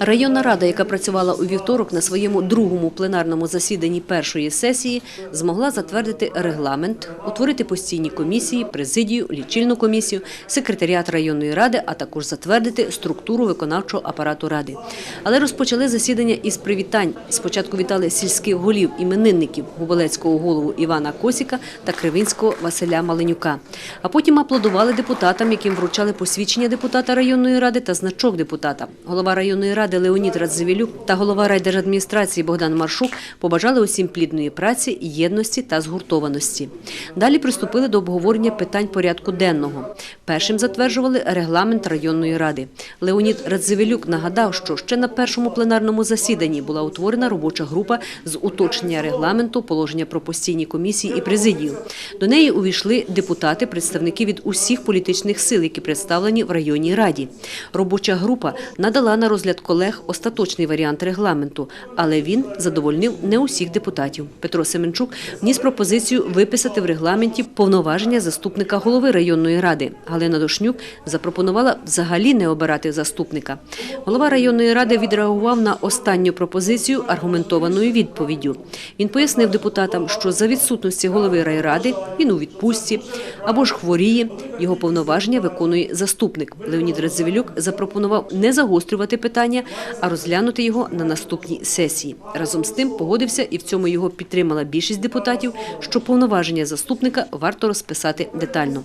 Районна рада, яка працювала у вівторок на своєму другому пленарному засіданні першої сесії, змогла затвердити регламент, утворити постійні комісії, президію, лічильну комісію, секретаріат районної ради, а також затвердити структуру виконавчого апарату ради. Але розпочали засідання із привітань. Спочатку вітали сільських голів іменинників Губелецького голову Івана Косіка та Кривинського Василя Маленюка. А потім аплодували депутатам, яким вручали посвідчення депутата районної ради та значок депутата. Голова районної ради Леонід Радзивілюк та голова райдержадміністрації Богдан Маршук побажали усім плідної праці, єдності та згуртованості. Далі приступили до обговорення питань порядку денного. Першим затверджували регламент районної ради. Леонід Радзивілюк нагадав, що ще на першому пленарному засіданні була утворена робоча група з уточнення регламенту, положення про постійні комісії і президію. До неї увійшли депутати, представники від усіх політичних сил, які представлені в районній раді. Робоча група надала на розгляд колег остаточний варіант регламенту, але він задовольнив не усіх депутатів. Петро Семенчук вніс пропозицію виписати в регламенті повноваження заступника голови районної ради. Галина Дошнюк запропонувала взагалі не обирати заступника. Голова районної ради відреагував на останню пропозицію аргументованою відповіддю. Він пояснив депутатам, що за відсутності голови райради він у відпустці або ж хворіє, його повноваження виконує заступник. Леонід Радзивілюк запропонував не загострювати питання, а розглянути його на наступній сесії. Разом з тим погодився і в цьому його підтримала більшість депутатів, що повноваження заступника варто розписати детально.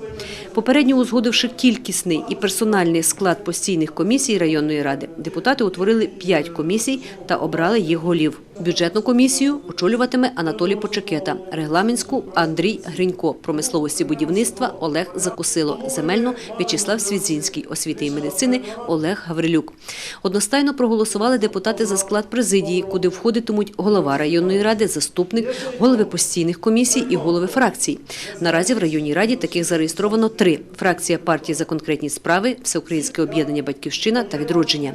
Попередньо узгодивши кількісний і персональний склад постійних комісій районної ради, депутати утворили п'ять комісій та обрали їх голів. Бюджетну комісію очолюватиме Анатолій Почекета, регламентську Андрій Гринько, промисловості будівництва Олег Закусило, земельну В'ячеслав Свідзінський, освіти і медицини Олег Гаврилюк. Одностайно проголосували депутати за склад президії, куди входитимуть голова районної ради, заступник, голови постійних комісій і голови фракцій. Наразі в районній раді таких зареєстровано три: фракція партії за конкретні справи, Всеукраїнське об'єднання Батьківщина та відродження.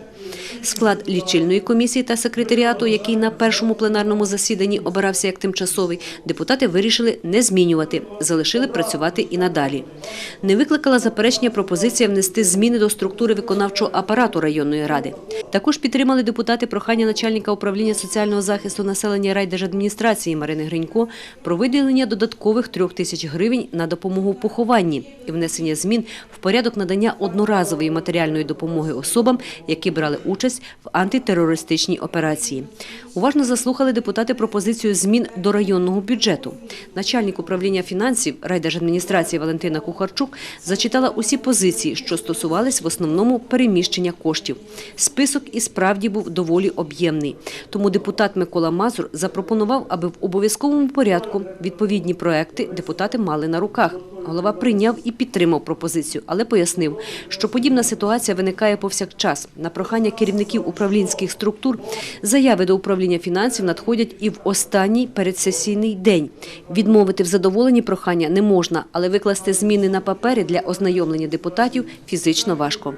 Склад лічильної комісії та секретаріату, який на першому пленарному засіданні обирався як тимчасовий, депутати вирішили не змінювати, залишили працювати і надалі. Не викликала заперечення пропозиція внести зміни до структури виконавчого апарату районної ради. Також підтримали депутати прохання начальника управління соціального захисту населення райдержадміністрації Марини Гринько про виділення додаткових трьох тисяч гривень на допомогу в похованні і внесення змін в порядок надання одноразової матеріальної допомоги особам, які брали участь в антитерористичній операції. Заслухали депутати пропозицію змін до районного бюджету. Начальник управління фінансів райдержадміністрації Валентина Кухарчук зачитала усі позиції, що стосувались в основному переміщення коштів. Список і справді був доволі об'ємний. Тому депутат Микола Мазур запропонував, аби в обов'язковому порядку відповідні проекти депутати мали на руках. Голова прийняв і підтримав пропозицію, але пояснив, що подібна ситуація виникає повсякчас. На прохання керівників управлінських структур заяви до управління фінансів надходять і в останній передсесійний день. Відмовити в задоволенні прохання не можна, але викласти зміни на папері для ознайомлення депутатів фізично важко.